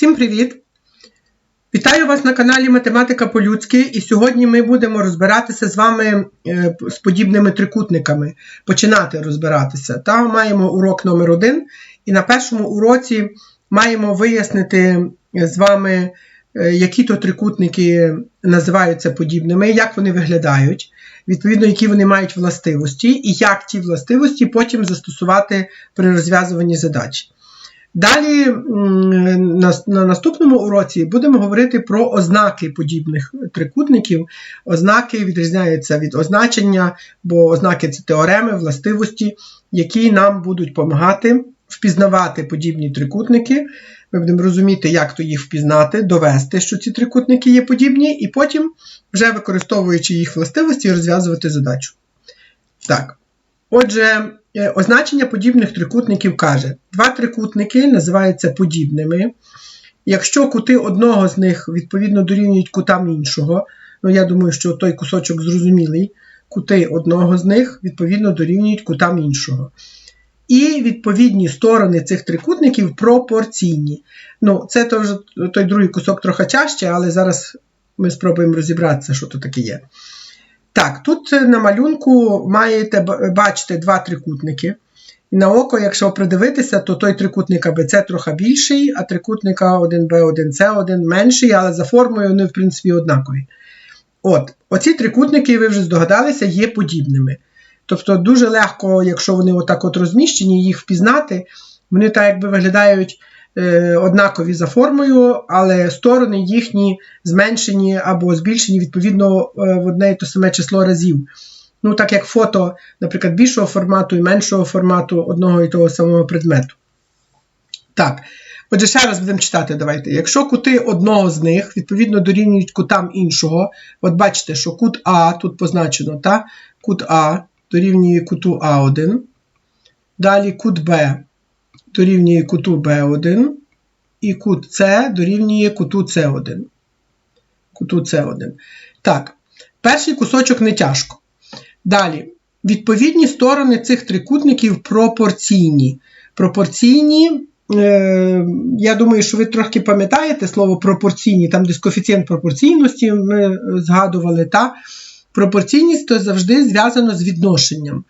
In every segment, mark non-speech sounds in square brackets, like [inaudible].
Всім привіт! Вітаю вас на каналі Математика по-людськи, і сьогодні ми будемо розбиратися з вами е, з подібними трикутниками, починати розбиратися. Та маємо урок номер один, і на першому уроці маємо вияснити з вами, е, які то трикутники називаються подібними, як вони виглядають, відповідно, які вони мають властивості, і як ті властивості потім застосувати при розв'язуванні задачі. Далі на, на наступному уроці будемо говорити про ознаки подібних трикутників. Ознаки відрізняються від означення, бо ознаки це теореми, властивості, які нам будуть допомагати впізнавати подібні трикутники. Ми будемо розуміти, як то їх впізнати, довести, що ці трикутники є подібні, і потім, вже використовуючи їх властивості, розв'язувати задачу. Так. Отже, означення подібних трикутників каже: два трикутники називаються подібними. Якщо кути одного з них відповідно дорівнюють кутам іншого, ну я думаю, що той кусочок зрозумілий, кути одного з них відповідно дорівнюють кутам іншого. І відповідні сторони цих трикутників пропорційні. Ну, Це той, той другий кусок трохи тяжче, але зараз ми спробуємо розібратися, що тут таке є. Так, тут на малюнку маєте бачити два трикутники. І на око, якщо придивитися, то той трикутник АБЦ трохи більший, а трикутник А1Б1С1 менший, але за формою вони, в принципі, однакові. От, Оці трикутники, ви вже здогадалися, є подібними. Тобто, дуже легко, якщо вони отак от розміщені, їх впізнати, вони так якби виглядають Е, однакові за формою, але сторони їхні зменшені або збільшені відповідно е, в одне і те саме число разів. Ну, Так як фото, наприклад, більшого формату і меншого формату одного і того самого предмету. Так. Отже, ще раз будемо читати. давайте. Якщо кути одного з них, відповідно, дорівнюють кутам іншого, от бачите, що кут А тут позначено, та? кут А дорівнює куту А1. Далі кут Б дорівнює куту B1, і кут С дорівнює куту С1. Куту С1. Так, перший кусочок не тяжко. Далі, відповідні сторони цих трикутників пропорційні. Пропорційні, е, я думаю, що ви трохи пам'ятаєте слово пропорційні, там десь коефіцієнт пропорційності ми згадували. та? Пропорційність то завжди зв'язано з відношенням.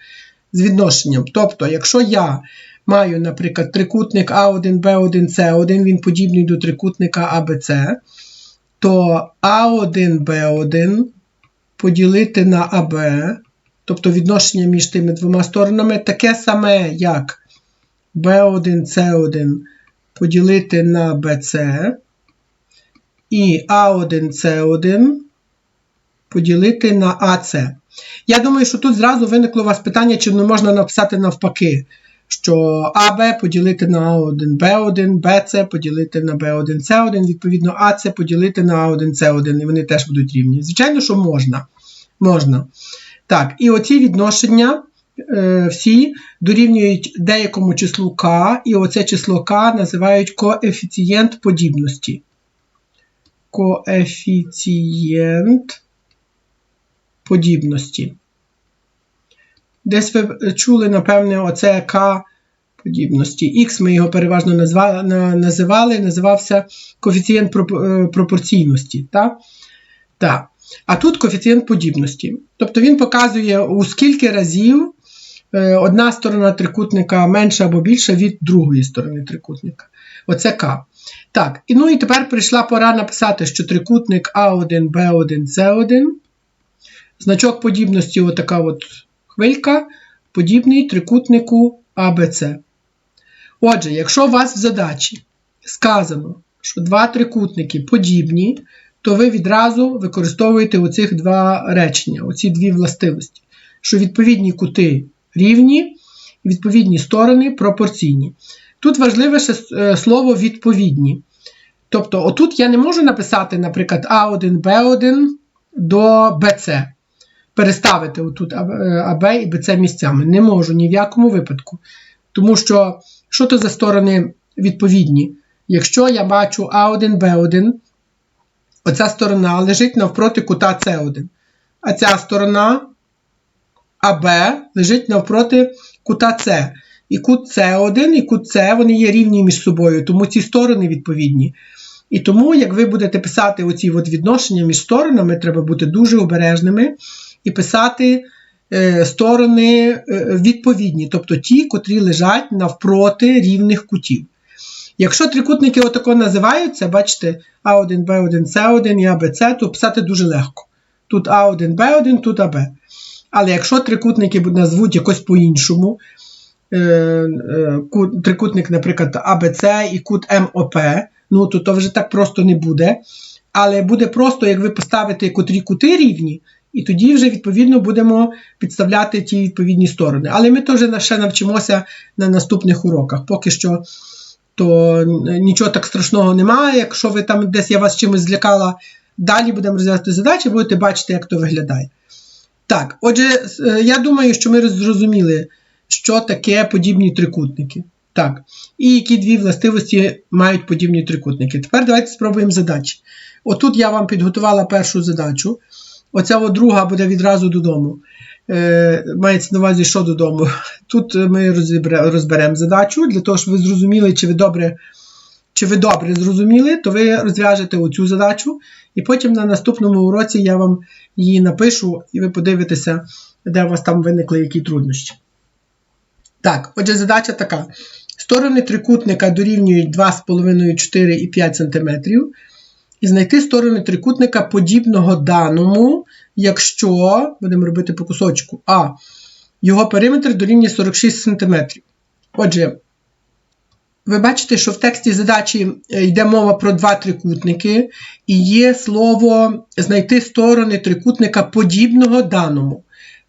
З відношенням. Тобто, якщо я маю, наприклад, трикутник А1, Б1, С1, він подібний до трикутника АБЦ, то А1, Б1 поділити на АБ, тобто відношення між тими двома сторонами, таке саме, як B1, C1 поділити на BC, і А1, С1 поділити на АС. Я думаю, що тут зразу виникло у вас питання, чи не можна написати навпаки що АБ поділити на А1, Б1, БЦ поділити на Б1, С1, відповідно, АЦ поділити на А1, С1, і вони теж будуть рівні. Звичайно, що можна. можна. Так, і оці відношення е, всі дорівнюють деякому числу К, і оце число К називають коефіцієнт подібності. Коефіцієнт подібності. Десь ви чули, напевне, оце К подібності. Х ми його переважно називали, називався коефіцієнт е, пропорційності. Так? Так. А тут коефіцієнт подібності. Тобто він показує, у скільки разів е, одна сторона трикутника менша або більша від другої сторони трикутника. Оце К. Так, і ну і тепер прийшла пора написати, що трикутник А1, Б1, С1. Значок подібності отака от хвилька подібний трикутнику АБЦ. Отже, якщо у вас в задачі сказано, що два трикутники подібні, то ви відразу використовуєте оцих два речення, оці дві властивості, що відповідні кути рівні, відповідні сторони пропорційні. Тут важливе ще е, слово відповідні. Тобто, отут я не можу написати, наприклад, А1, Б1 до BC переставити отут АБ і БЦ місцями. Не можу ні в якому випадку. Тому що, що то за сторони відповідні? Якщо я бачу А1, Б1, оця сторона лежить навпроти кута С1. А ця сторона АБ лежить навпроти кута С. І кут С1, і кут С, вони є рівні між собою, тому ці сторони відповідні. І тому, як ви будете писати оці от відношення між сторонами, треба бути дуже обережними і писати е, сторони е, відповідні, тобто ті, котрі лежать навпроти рівних кутів. Якщо трикутники отако називаються, бачите, А1, Б1, С1 і АБЦ, то писати дуже легко. Тут А1, Б1, тут АБ. Але якщо трикутники назвуть якось по-іншому, е, кут- трикутник, наприклад, АБЦ і кут МОП, ну то, то вже так просто не буде. Але буде просто, як ви поставите котрі кути рівні, і тоді вже відповідно будемо підставляти ті відповідні сторони. Але ми теж ще навчимося на наступних уроках. Поки що то нічого так страшного немає. Якщо ви там десь я вас чимось злякала, далі будемо розв'язати задачі, будете бачити, як то виглядає. Так, отже, е, я думаю, що ми зрозуміли, що таке подібні трикутники. Так, і які дві властивості мають подібні трикутники. Тепер давайте спробуємо задачі. Отут я вам підготувала першу задачу. Оця от друга буде відразу додому. Е, мається на увазі, що додому. Тут ми розберемо задачу, для того, щоб ви зрозуміли, чи ви добре, чи ви добре зрозуміли, то ви розв'яжете оцю задачу, і потім на наступному уроці я вам її напишу, і ви подивитеся, де у вас там виникли які труднощі. Так, отже, задача така. Сторони трикутника дорівнюють 2,5, 4 і 5 см. І знайти сторони трикутника подібного даному, якщо, будемо робити по кусочку, а його периметр дорівнює 46 см. Отже, ви бачите, що в тексті задачі е, йде мова про два трикутники, і є слово знайти сторони трикутника подібного даному.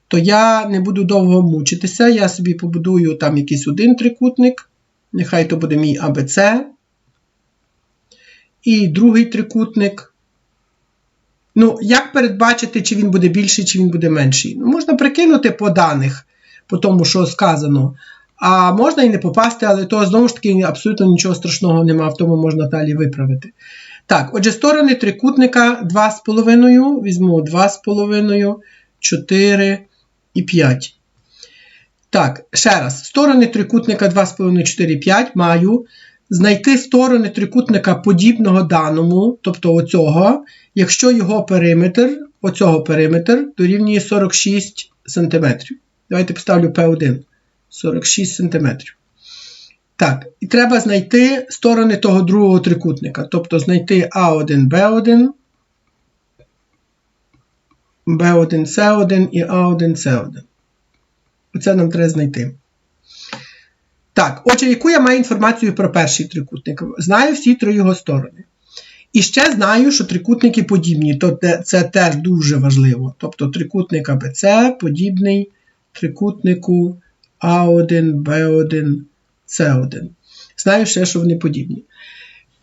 То я не буду довго мучитися, я собі побудую там якийсь один трикутник. Нехай то буде мій АБЦ. І другий трикутник. Ну, як передбачити, чи він буде більший, чи він буде менший? Ну, можна прикинути по даних, по тому, що сказано. А можна і не попасти, але то знову ж таки абсолютно нічого страшного немає, в тому можна далі виправити. Так, отже, сторони трикутника 2,5. Візьму 2,5, 4 і 5. Так, ще раз. Сторони трикутника 2,5, 4, 5 маю знайти сторони трикутника подібного даному, тобто оцього, якщо його периметр, оцього периметр дорівнює 46 см. Давайте поставлю P1. 46 см. Так, і треба знайти сторони того другого трикутника. Тобто знайти А1, Б1, Б1, С1 і А1, С1. Оце нам треба знайти. Так, отже, яку я маю інформацію про перший трикутник? Знаю всі три його сторони. І ще знаю, що трикутники подібні, то це теж дуже важливо. Тобто трикутник АБЦ подібний трикутнику А1, Б1, С1. Знаю ще, що вони подібні.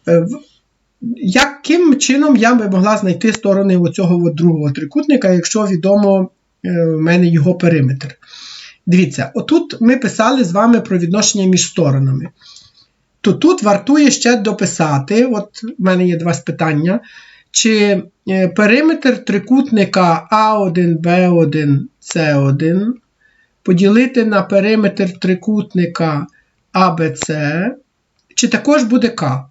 Е, Яким чином я би могла знайти сторони оцього другого трикутника, якщо відомо е, в мене його периметр? Дивіться, отут ми писали з вами про відношення між сторонами. То тут вартує ще дописати, от в мене є два спитання, чи е, периметр трикутника А1, Б1, С1 поділити на периметр трикутника АБЦ, чи також буде К.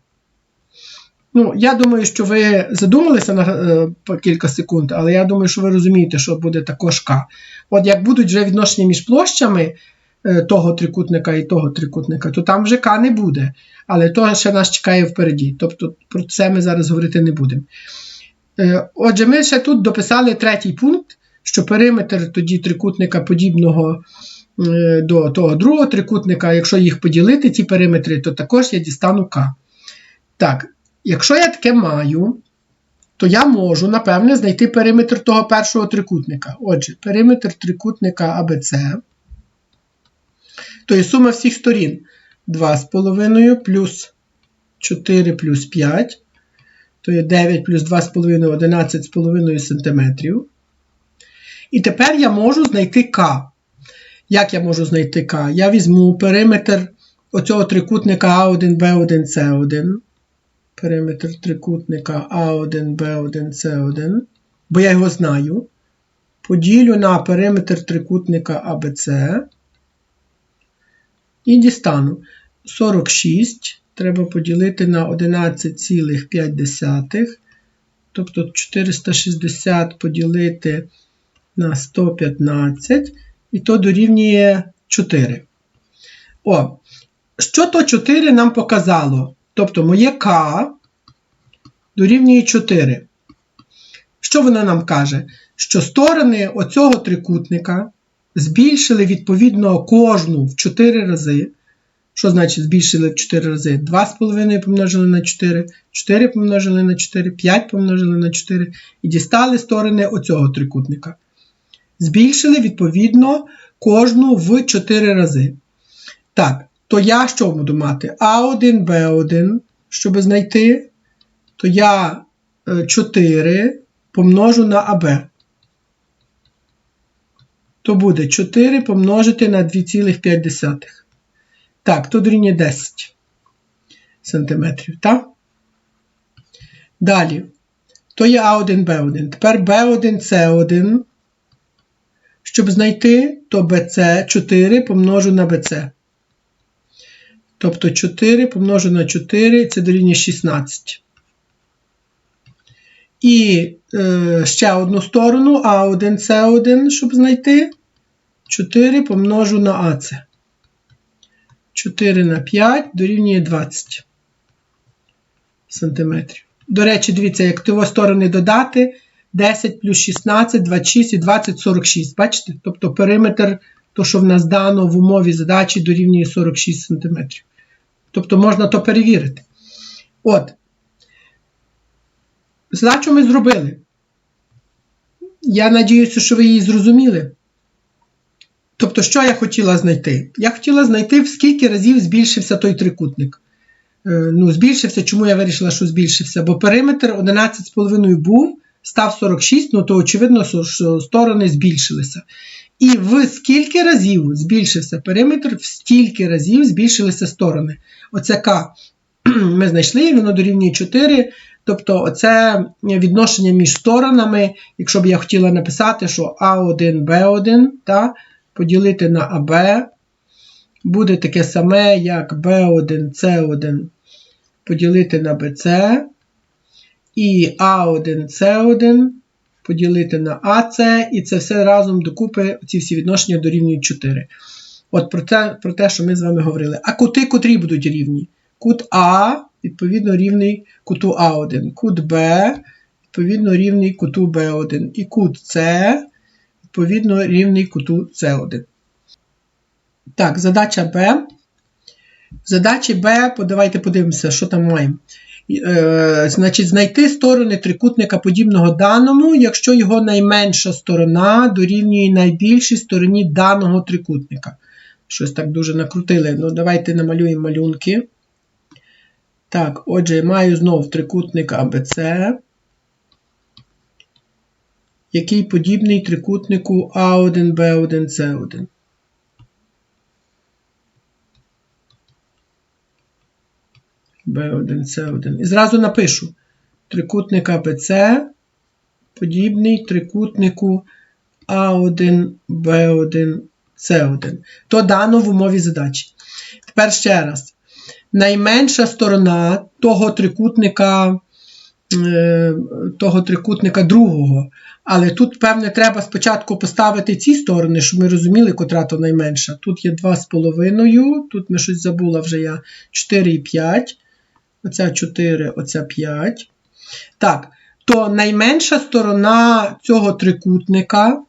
Ну, я думаю, що ви задумалися на е, кілька секунд, але я думаю, що ви розумієте, що буде також К. От як будуть вже відношення між площами е, того трикутника і того трикутника, то там вже К не буде. Але то ще нас чекає впереді. Тобто про це ми зараз говорити не будемо. Е, Отже, ми ще тут дописали третій пункт, що периметр тоді трикутника подібного е, до того другого трикутника, якщо їх поділити, ці периметри, то також я дістану К. Так, якщо я таке маю, то я можу, напевне, знайти периметр того першого трикутника. Отже, периметр трикутника АБЦ, то є сума всіх сторін 2,5 плюс 4 плюс 5, то є 9 плюс 2,5 11,5 см. І тепер я можу знайти К. Як я можу знайти К? Я візьму периметр оцього трикутника А1, Б1, С1. Периметр трикутника А1, Б1, С1. Бо я його знаю. Поділю на периметр трикутника АБЦ. І дістану 46 треба поділити на 11,5. Тобто 460 поділити на 115, і то дорівнює 4. О, що то 4 нам показало? Тобто моє К дорівнює 4. Що воно нам каже? Що сторони оцього трикутника збільшили відповідно кожну в 4 рази. Що значить збільшили в 4 рази? 2,5 помножили на 4, 4 помножили на 4, 5 помножили на 4 і дістали сторони оцього трикутника. Збільшили, відповідно, кожну в 4 рази. Так, то я що буду мати? А1, Б1, щоб знайти, то я 4 помножу на АБ. То буде 4 помножити на 2,5. Так, то дорівнює 10 сантиметрів, так? Далі. То є А1, Б1. Тепер Б1, С1. Щоб знайти, то BC 4 помножу на BC. Тобто 4 помножу на 4, це дорівнює 16. І е, ще одну сторону А1, С1, щоб знайти. 4 помножу на АЦ. 4 на 5 дорівнює 20 сантиметрів. До речі, дивіться, як того сторони додати 10 плюс 16, 26 і 20, 46. Бачите? Тобто периметр, то, що в нас дано в умові задачі, дорівнює 46 см. Тобто можна то перевірити. От. Задачу ми зробили. Я надіюся, що ви її зрозуміли. Тобто, що я хотіла знайти? Я хотіла знайти, в скільки разів збільшився той трикутник. Е, ну, збільшився, чому я вирішила, що збільшився? Бо периметр 11,5 був, став 46, ну то очевидно, що сторони збільшилися. І в скільки разів збільшився периметр, в стільки разів збільшилися сторони. Оце К ми знайшли, воно дорівнює 4. Тобто, оце відношення між сторонами, якщо б я хотіла написати, що А1, Б1 та, поділити на АБ, буде таке саме, як B1, C1 поділити на BC, і А1, С1 поділити на АС, і це все разом докупи, ці всі відношення дорівнюють 4. От про те, про те, що ми з вами говорили. А кути, котрі будуть рівні? Кут А, відповідно, рівний куту А1, кут Б, відповідно, рівний куту Б1, і кут С, відповідно, рівний куту С1. Так, задача Б. Задачі Б, давайте подивимося, що там маємо. Е, значить, знайти сторони трикутника подібного даному, якщо його найменша сторона дорівнює найбільшій стороні даного трикутника. Щось так дуже накрутили. Ну, Давайте намалюємо малюнки. Так, отже, маю знову трикутник АБЦ, який подібний трикутнику А1, Б1, С1. І зразу напишу трикутник АБЦ подібний трикутнику А1, Б1, С1. То дано в умові задачі. Тепер ще раз. Найменша сторона того трикутника е, того трикутника другого. Але тут, певне, треба спочатку поставити ці сторони, щоб ми розуміли, котра то найменша. Тут є 2,5, тут ми щось забула вже я 4,5. Оця 4, оця 5. Так, то найменша сторона цього трикутника,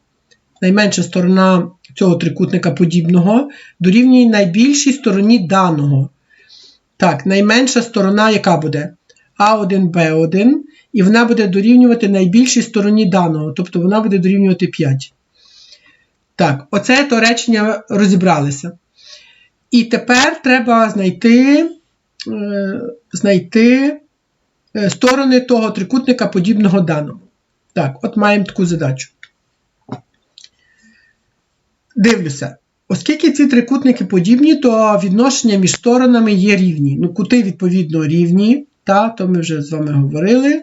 найменша сторона цього трикутника подібного дорівнює найбільшій стороні даного. Так, найменша сторона, яка буде? А1, Б1, і вона буде дорівнювати найбільшій стороні даного, тобто вона буде дорівнювати 5. Так, оце то речення розібралися. І тепер треба знайти Е, знайти е, сторони того трикутника подібного даного. Так, от маємо таку задачу. Дивлюся. Оскільки ці трикутники подібні, то відношення між сторонами є рівні. Ну, кути, відповідно, рівні. Та, то ми вже з вами говорили.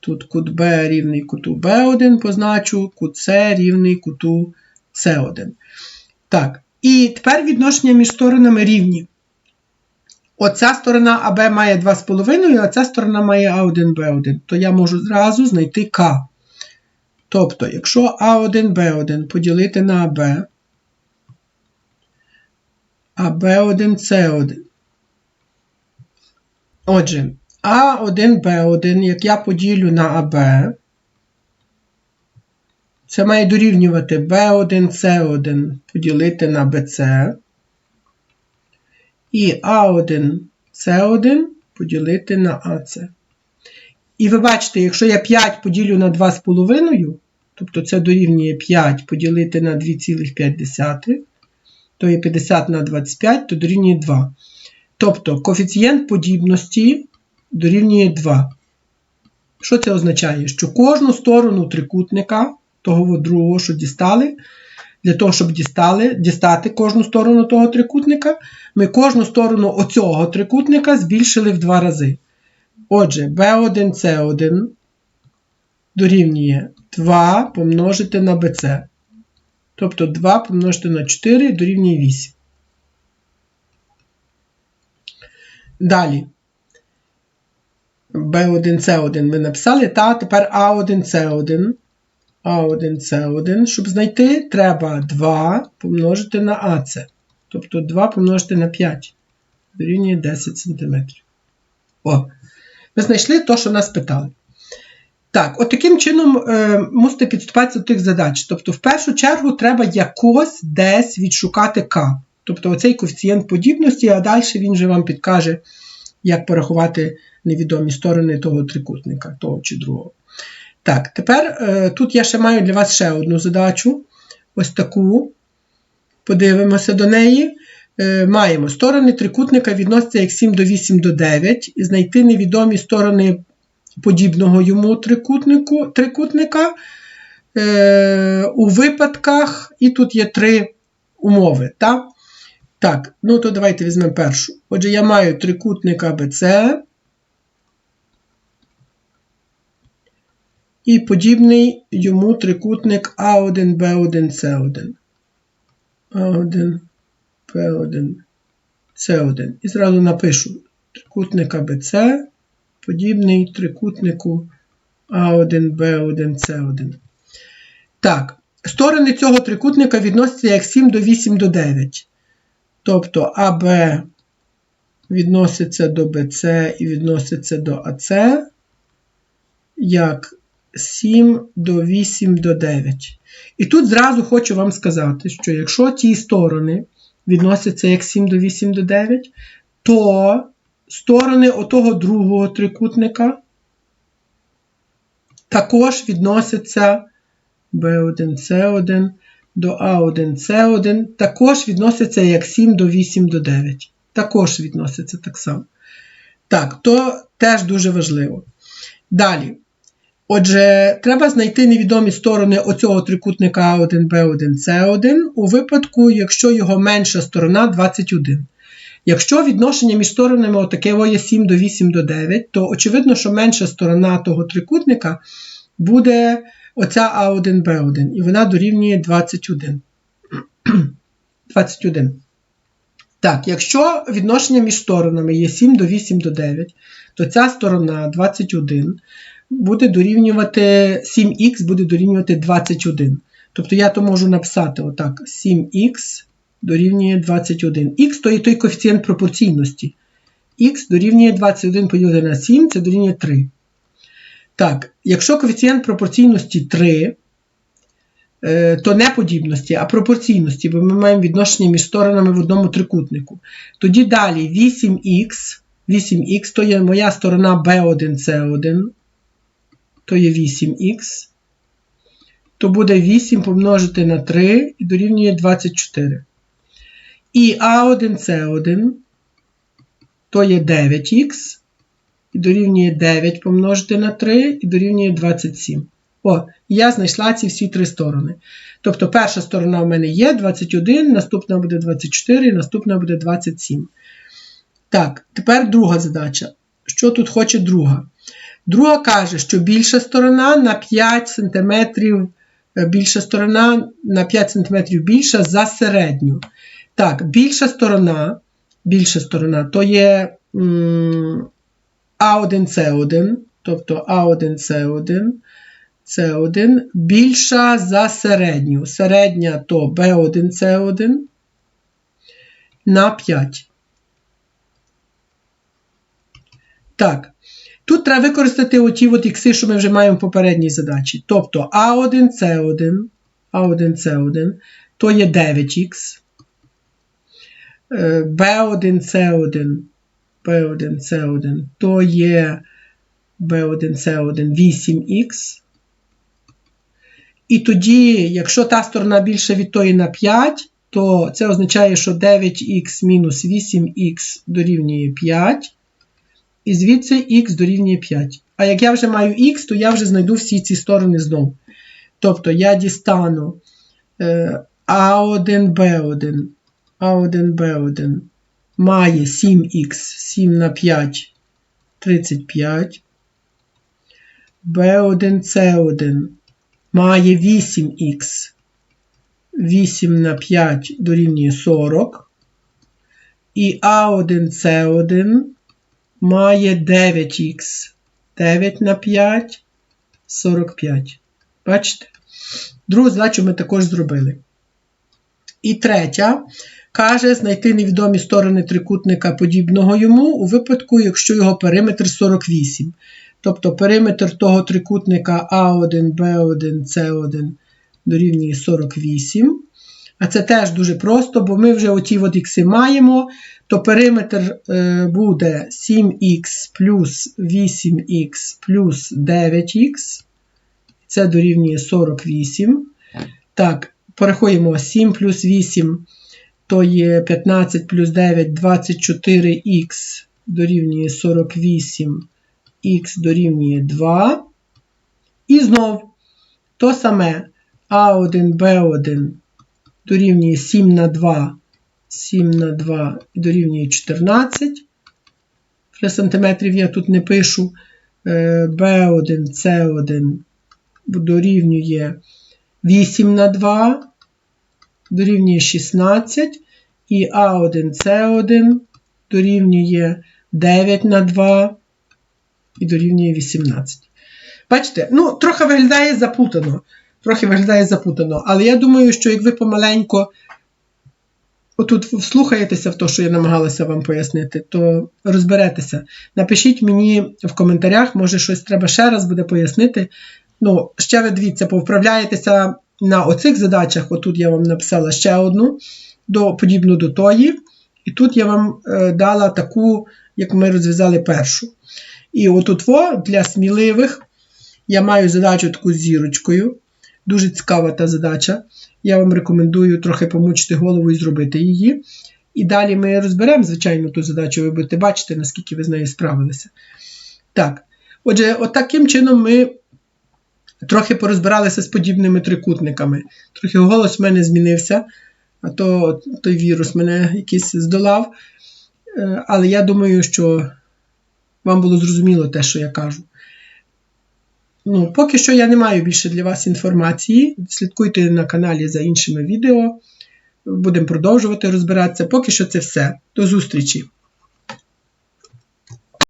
Тут кут Б рівний куту b 1 позначу, кут С рівний куту С1. Так, І тепер відношення між сторонами рівні. Оця сторона АБ має 2,5, а ця сторона має А1Б1. То я можу зразу знайти К. Тобто, якщо А1Б1 поділити на АБ, а Б1С1. Отже, А1Б1, як я поділю на АБ, це має дорівнювати B1C1 поділити на BC і А1С1 поділити на АС. І ви бачите, якщо я 5 поділю на 2,5, тобто це дорівнює 5 поділити на 2,5, то є 50 на 25, то дорівнює 2. Тобто коефіцієнт подібності дорівнює 2. Що це означає? Що кожну сторону трикутника, того другого, що дістали, для того, щоб дістали, дістати кожну сторону того трикутника, ми кожну сторону оцього трикутника збільшили в два рази. Отже, B1C1 дорівнює 2 помножити на BC. Тобто 2 помножити на 4 дорівнює 8. Далі. B1C1 ми написали, та тепер A1C1. А1С1, щоб знайти, треба 2 помножити на АЦ. Тобто 2 помножити на 5. Дорівнює 10 см. О, ви знайшли те, що нас питали. Так, от таким чином е, мусите підступатися до тих задач. Тобто, в першу чергу, треба якось десь відшукати К. Тобто оцей коефіцієнт подібності, а далі він вже вам підкаже, як порахувати невідомі сторони того трикутника, того чи другого. Так, тепер е, тут я ще маю для вас ще одну задачу. Ось таку. Подивимося до неї. Е, маємо сторони трикутника відносяться як 7 до 8 до 9. І знайти невідомі сторони подібного йому трикутнику, трикутника е, у випадках, і тут є три умови. Так, Так, ну то давайте візьмемо першу. Отже, я маю трикутник АБЦ. І подібний йому трикутник А1, Б1, С1. А1, Б1, С1. І зразу напишу трикутник АБЦ, подібний трикутнику А1, Б1, С1. Так, сторони цього трикутника відносяться як 7 до 8 до 9. Тобто АБ відноситься до БЦ і відноситься до АЦ, як 7 до 8 до 9. І тут зразу хочу вам сказати, що якщо ті сторони відносяться як 7 до 8 до 9, то сторони отого другого трикутника також відносяться B1C1 до A1C1, також відносяться як 7 до 8 до 9. Також відносяться так само. Так, то теж дуже важливо. Далі. Отже, треба знайти невідомі сторони оцього трикутника А1, Б1, С1 у випадку, якщо його менша сторона 21. Якщо відношення між сторонами отаке є 7 до 8 до 9, то очевидно, що менша сторона того трикутника буде оця А1, Б1, і вона дорівнює 21. 21. [clears throat] Так, якщо відношення між сторонами є 7 до 8 до 9, то ця сторона 21 буде дорівнювати 7х буде дорівнювати 21. Тобто я то можу написати отак: 7х дорівнює 21. Х то є той коефіцієнт пропорційності. Х дорівнює 21 поділити на 7, це дорівнює 3. Так, якщо коефіцієнт пропорційності 3, е, то не подібності, а пропорційності, бо ми маємо відношення між сторонами в одному трикутнику. Тоді далі 8х, 8х то є моя сторона B1C1 то є 8х, то буде 8 помножити на 3 і дорівнює 24. І А1С1 то є 9х, і дорівнює 9 помножити на 3 і дорівнює 27. О, я знайшла ці всі три сторони. Тобто перша сторона в мене є 21, наступна буде 24, наступна буде 27. Так, тепер друга задача. Що тут хоче друга? Друга каже, що більша сторона на 5 см, е, більша сторона на 5 см більша за середню. Так, більша сторона, більша сторона то є м, А1С1, тобто А1С1, С1 більша за середню. Середня то Б1С1 на 5. Так. Тут треба використати оті от ікси, що ми вже маємо в попередній задачі. Тобто А1С1, А1С1 то є 9х. B1C1, B1C1 то є B1C1 8х. І тоді, якщо та сторона більше від тої на 5, то це означає, що 9х мінус 8х дорівнює 5. І звідси х дорівнює 5. А як я вже маю х, то я вже знайду всі ці сторони знову. Тобто я дістану е, А1Б1, А1Б1 має 7х, 7 на 5, 35. B1C1 має 8х, 8 на 5 дорівнює 40. І А1С1 має 9х, 9 на 5, 45. Бачите? Другу задачу ми також зробили. І третя каже знайти невідомі сторони трикутника подібного йому у випадку, якщо його периметр 48. Тобто периметр того трикутника А1, Б1, С1 дорівнює 48. А це теж дуже просто, бо ми вже оті от ікси маємо, то периметр е, буде 7х плюс 8х плюс 9х. Це дорівнює 48. Так, порахуємо 7 плюс 8, то є 15 плюс 9, 24х дорівнює 48, х дорівнює 2. І знов то саме А1, Б1 дорівнює 7 на 2, 7 на 2 дорівнює 14. Для сантиметрів я тут не пишу. B1, C1 дорівнює 8 на 2, дорівнює 16. І А1, С1 дорівнює 9 на 2 і дорівнює 18. Бачите, ну, трохи виглядає запутано. Трохи виглядає запутано. Але я думаю, що як ви помаленько отут вслухаєтеся в те, що я намагалася вам пояснити, то розберетеся. Напишіть мені в коментарях, може щось треба ще раз буде пояснити. Ну, ще ви дивіться, повправляєтеся на оцих задачах. Отут я вам написала ще одну, до, подібну до тої. І тут я вам е, дала таку, як ми розв'язали першу. І отут во, для сміливих я маю задачу таку з зірочкою. Дуже цікава та задача. Я вам рекомендую трохи помучити голову і зробити її. І далі ми розберемо, звичайно, ту задачу, ви будете бачити, наскільки ви з нею справилися. Так. Отже, от таким чином ми трохи порозбиралися з подібними трикутниками. Трохи голос в мене змінився, а то той вірус мене якийсь здолав. Е, Але я думаю, що вам було зрозуміло те, що я кажу. Ну, Поки що я не маю більше для вас інформації. Слідкуйте на каналі за іншими відео. Будемо продовжувати розбиратися. Поки що це все. До зустрічі!